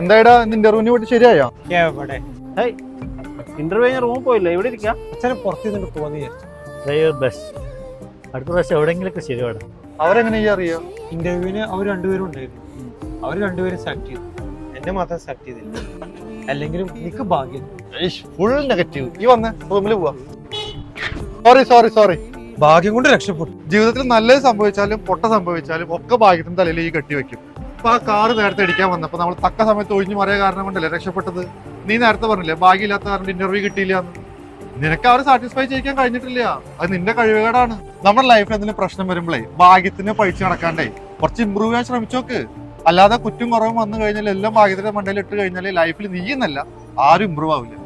എന്തായടാ നിന്റെ ഇന്റർവ്യൂവിന് പോയിട്ട് ശരിയായോ? എവിടെ ഇന്റർവ്യൂ ഞാൻ റൂമിൽ പോയില്ല? ഇവിടെ ഇരിക്കാം? അച്ഛനെ പുറത്തു നിന്ന് പോവാന്ന് വിചാരിച്ചു. ബെസ്റ്റ് അടുത്ത പ്രാവശ്യം എവിടെയെങ്കിലൊക്കെ ശരിയാണ് അവരെങ്ങനെ അറിയോ? അറിയാം ഇന്റർവ്യൂവിന് അവർ രണ്ടുപേരും ഉണ്ടായിരുന്നു. അവർ രണ്ടുപേരും സെലക്ട് ചെയ്തു. എന്നെ മാത്രം സെലക്ട് ചെയ്തില്ല. അല്ലെങ്കിലും എനിക്ക് ഭാഗ്യം. ഫുൾ നെഗറ്റീവ് ഈ വന്ന് റൂമിൽ പോവാ. സോറി സോറി സോറി ഭാഗ്യം കൊണ്ട് രക്ഷപ്പെട്ടു. ജീവിതത്തിൽ നല്ലത് സംഭവിച്ചാലും പൊട്ട സംഭവിച്ചാലും ഒക്കെ ഭാഗ്യത്തിന് തലയിൽ ഈ കെട്ടി വെക്കും. ഇപ്പൊ ആ കാറ് നേരത്തെ ഇടിക്കാൻ വന്നപ്പോ നമ്മൾ തക്ക സമയത്ത് ഒഴിഞ്ഞു മറിയ കാരണം കൊണ്ടല്ലേ രക്ഷപ്പെട്ടത്? നീ നേരത്തെ പറഞ്ഞില്ലേ ഭാഗ്യമില്ലാത്ത കാരണം ഇന്റർവ്യൂ കിട്ടിയില്ല നിനക്ക് അവർ സാറ്റിസ്ഫൈ ചെയ്യിക്കാൻ കഴിഞ്ഞിട്ടില്ല. അത് നിന്റെ കഴിവുകേടാണ്. നമ്മുടെ ലൈഫിൽ എന്തെങ്കിലും പ്രശ്നം വരുമ്പോഴേ ഭാഗ്യത്തിന് പഴിച്ചു നടക്കാണ്ടേ കുറച്ച് ഇമ്പ്രൂവ് ചെയ്യാൻ ശ്രമിച്ചോക്ക്. അല്ലാതെ കുറ്റും കുറവും വന്നു കഴിഞ്ഞാൽ എല്ലാം ഭാഗ്യത്തിന്റെ മണ്ടയിൽ ഇട്ട് കഴിഞ്ഞാൽ ലൈഫിൽ നീയെന്നല്ല ആരും ഇമ്പ്രൂവ് ആവില്ല.